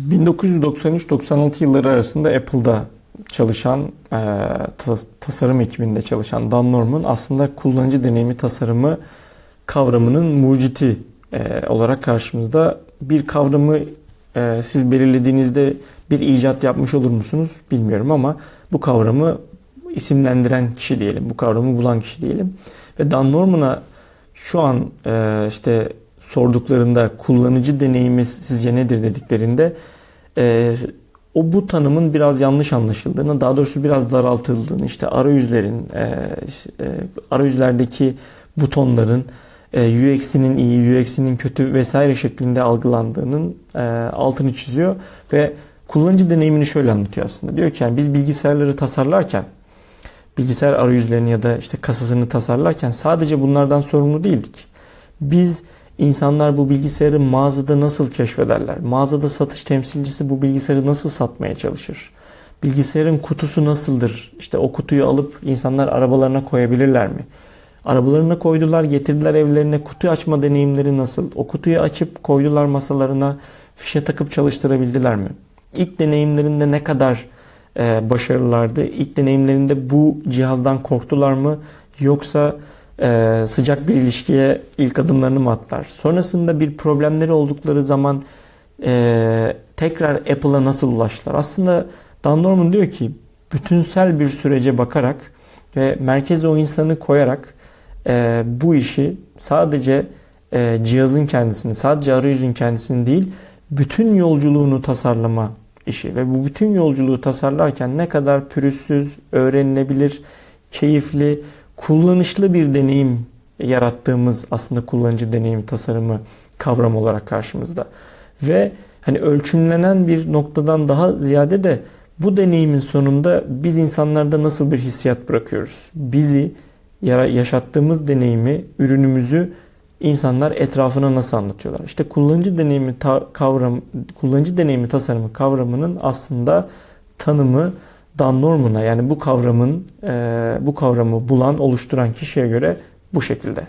1993-96 yılları arasında Apple'da çalışan, e, tas- tasarım ekibinde çalışan Dan Norman aslında kullanıcı deneyimi tasarımı kavramının muciti e, olarak karşımızda. Bir kavramı e, siz belirlediğinizde bir icat yapmış olur musunuz bilmiyorum ama bu kavramı isimlendiren kişi diyelim, bu kavramı bulan kişi diyelim. Ve Dan Norman'a şu an e, işte sorduklarında kullanıcı deneyimi sizce nedir dediklerinde e, o bu tanımın biraz yanlış anlaşıldığını, daha doğrusu biraz daraltıldığını, işte arayüzlerin, e, e, arayüzlerdeki butonların e, UX'inin iyi, UX'inin kötü vesaire şeklinde algılandığının e, altını çiziyor ve kullanıcı deneyimini şöyle anlatıyor aslında. Diyor ki yani biz bilgisayarları tasarlarken bilgisayar arayüzlerini ya da işte kasasını tasarlarken sadece bunlardan sorumlu değildik. Biz insanlar bu bilgisayarı mağazada nasıl keşfederler? Mağazada satış temsilcisi bu bilgisayarı nasıl satmaya çalışır? Bilgisayarın kutusu nasıldır? İşte o kutuyu alıp insanlar arabalarına koyabilirler mi? Arabalarına koydular, getirdiler evlerine. Kutu açma deneyimleri nasıl? O kutuyu açıp koydular masalarına, fişe takıp çalıştırabildiler mi? İlk deneyimlerinde ne kadar e, başarılılardı? İlk deneyimlerinde bu cihazdan korktular mı? Yoksa e, sıcak bir ilişkiye ilk adımlarını mı attılar? Sonrasında bir problemleri oldukları zaman e, tekrar Apple'a nasıl ulaştılar? Aslında Dan Norman diyor ki bütünsel bir sürece bakarak ve merkeze o insanı koyarak e, bu işi sadece e, cihazın kendisini, sadece arayüzün kendisini değil, bütün yolculuğunu tasarlama işi ve bu bütün yolculuğu tasarlarken ne kadar pürüzsüz, öğrenilebilir, keyifli, kullanışlı bir deneyim yarattığımız aslında kullanıcı deneyimi tasarımı kavram olarak karşımızda. Ve hani ölçümlenen bir noktadan daha ziyade de bu deneyimin sonunda biz insanlarda nasıl bir hissiyat bırakıyoruz? Bizi yaşattığımız deneyimi, ürünümüzü insanlar etrafına nasıl anlatıyorlar? İşte kullanıcı deneyimi kavram kullanıcı deneyimi tasarımı kavramının aslında tanımı Dan Norman'a yani bu kavramın bu kavramı bulan, oluşturan kişiye göre bu şekilde.